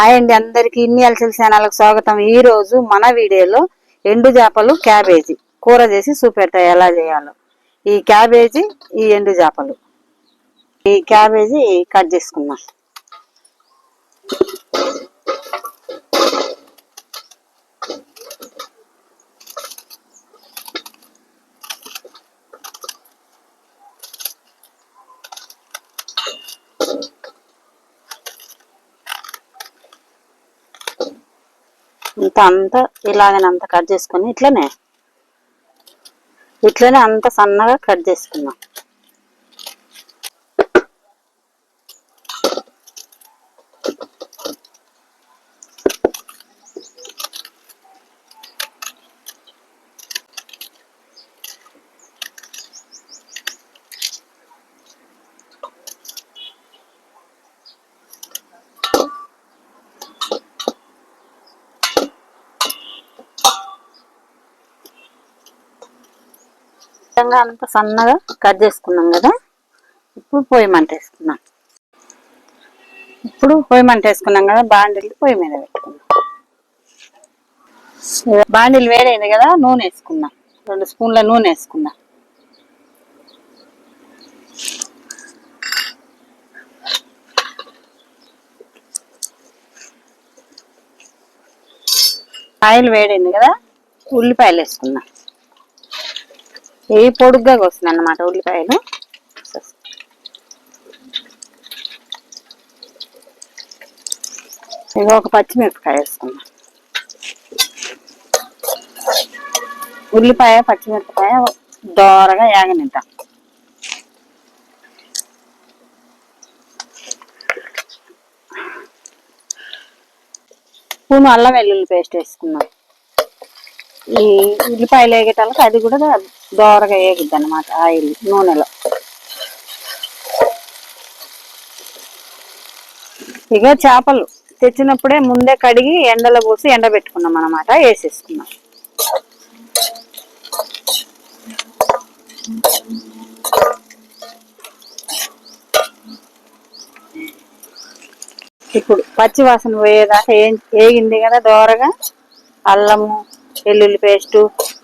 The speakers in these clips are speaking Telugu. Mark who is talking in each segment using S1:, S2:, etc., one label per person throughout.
S1: హాయ్ అండి అందరికి. ఇన్ని అలసల ఛానల్కి స్వాగతం. ఈ రోజు మన వీడియోలో ఎండు చేపలు క్యాబేజీ కూర చేసి చూపెడతాయి ఎలా చేయాలో. ఈ క్యాబేజీ ఈ ఎండు చేపలు ఈ క్యాబేజీ కట్ చేసుకుందాం. ఇంత అంతా ఇలాగనే అంత కట్ చేసుకొని ఇట్లనే. ఇట్లనే అంత సన్నగా కట్ చేసుకున్నాం. విధంగా అంత సన్నగా కట్ చేసుకున్నాం కదా ఇప్పుడు పొయ్యి మంట వేసుకున్నాం ఇప్పుడు పొయ్యి మంట వేసుకున్నాం కదా బాండిల్ పొయ్యి మీద పెట్టుకున్నాం బాండిల్ వేడైంది కదా నూనె వేసుకున్నాం రెండు స్పూన్ల నూనె వేసుకున్నాం ఆయిల్ వేడైంది కదా ఉల్లిపాయలు వేసుకున్నాం ఇవి పొడుగ్గా కోస్తుంది అన్నమాట ఉల్లిపాయలు. ఇక ఒక పచ్చిమిరపకాయ వేసుకుందాం. ఉల్లిపాయ పచ్చిమిరపకాయ దోరగా యాగనిద్దాం. స్పూన్ అల్లం వెల్లుల్లి పేస్ట్ వేసుకున్నాం ఈ ఉల్లిపాయలు వేగేటాలకు అది కూడా దోరగా వేగిద్ది అనమాట ఆయిల్ నూనెలో. ఇక చేపలు తెచ్చినప్పుడే ముందే కడిగి ఎండలో పోసి ఎండబెట్టుకున్నాం అనమాట వేసేసుకున్నాం. ఇప్పుడు పచ్చి వాసన పోయేదాకా ఏం వేగింది కదా దోరగా? అల్లము వెల్లుల్లి పేస్టు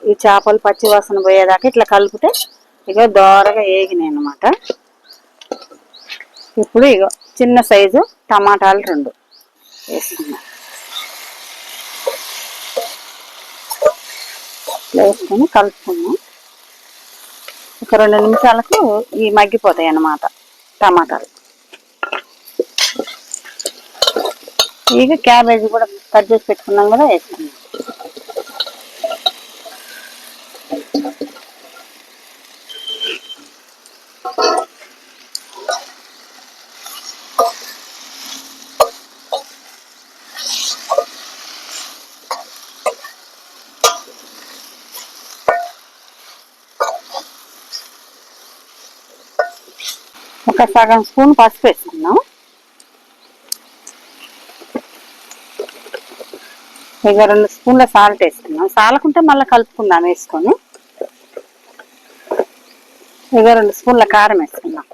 S1: ఈ చేపలు పచ్చి వాసన పోయేదాకా ఇట్లా కలిపితే ఇక దోరగా వేగినాయి అనమాట ఇప్పుడు ఇగో చిన్న సైజు టమాటాలు రెండు వేసుకున్నాం. ఇట్లా వేసుకొని కలుపుకున్నాం. ఒక రెండు నిమిషాలకు ఈ మగ్గిపోతాయి అన్నమాట టమాటాలు. ఇక క్యాబేజీ కూడా కట్ చేసి పెట్టుకున్నాం కదా వేసుకున్నాం. ఒక సగం స్పూన్ పసుపు వేసుకున్నాం ఇక రెండు స్పూన్ల సాల్ట్ వేసుకున్నాం సాలకుంటే మళ్ళీ కలుపుకుందాం వేసుకొని. ఇక రెండు స్పూన్ల కారం వేసుకున్నాం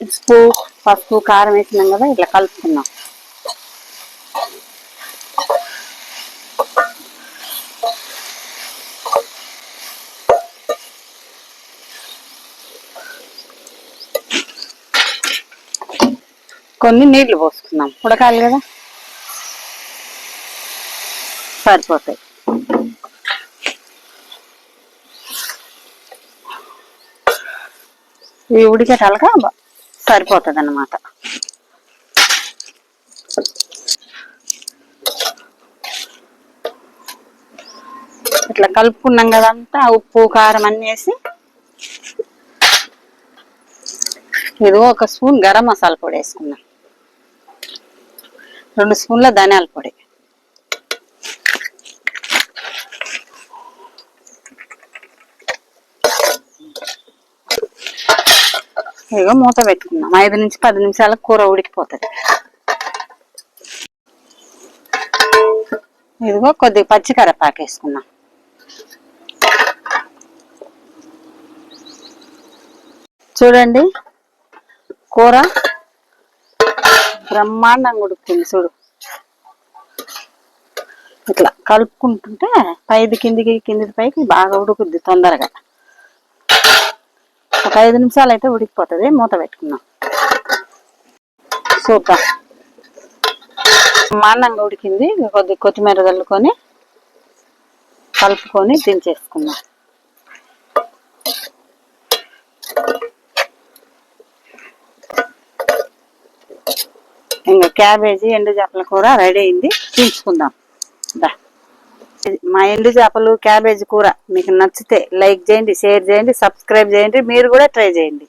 S1: ఉప్పు పసుపు కారం వేసినాం కదా ఇట్లా కలుపుకున్నాం కొన్ని నీళ్ళు పోసుకున్నాం. ఉడకాలి కదా? సరిపోతాయి. ఇవి ఉడికేటాలుగా సరిపోతుంది అన్నమాట ఇట్లా కలుపుకున్నాం కదంతా ఉప్పు కారం అన్ని వేసి. ఇది ఒక స్పూన్ గరం మసాలా పొడి వేసుకున్నాం. రెండు స్పూన్ల ధనియాల పొడి. ఇదిగో మూత పెట్టుకున్నాం ఐదు నుంచి పది నిమిషాలకు కూర ఉడికిపోతుంది. ఇదిగో కొద్దిగా పచ్చికరపాకు వేసుకున్నాం చూడండి కూర బ్రహ్మాండంగా ఉడుకుతుంది చూడు. ఇట్లా కలుపుకుంటుంటే పైది కిందికి కింది పైకి బాగా ఉడుకుద్ది తొందరగా. ఒక ఐదు నిమిషాలు అయితే ఉడికిపోతుంది మూత పెట్టుకున్నాం చూద్దాం. బ్రహ్మాండంగా ఉడికింది కొద్ది కొత్తిమీర చల్లుకొని కలుపుకొని దించేసుకుందాం. క్యాబేజీ ఎండు చేపల కూర రెడీ అయింది. తీసుకుందాం దా. మా ఎండు చేపలు క్యాబేజీ కూర మీకు నచ్చితే లైక్ చేయండి షేర్ చేయండి సబ్స్క్రైబ్ చేయండి. మీరు కూడా ట్రై చేయండి.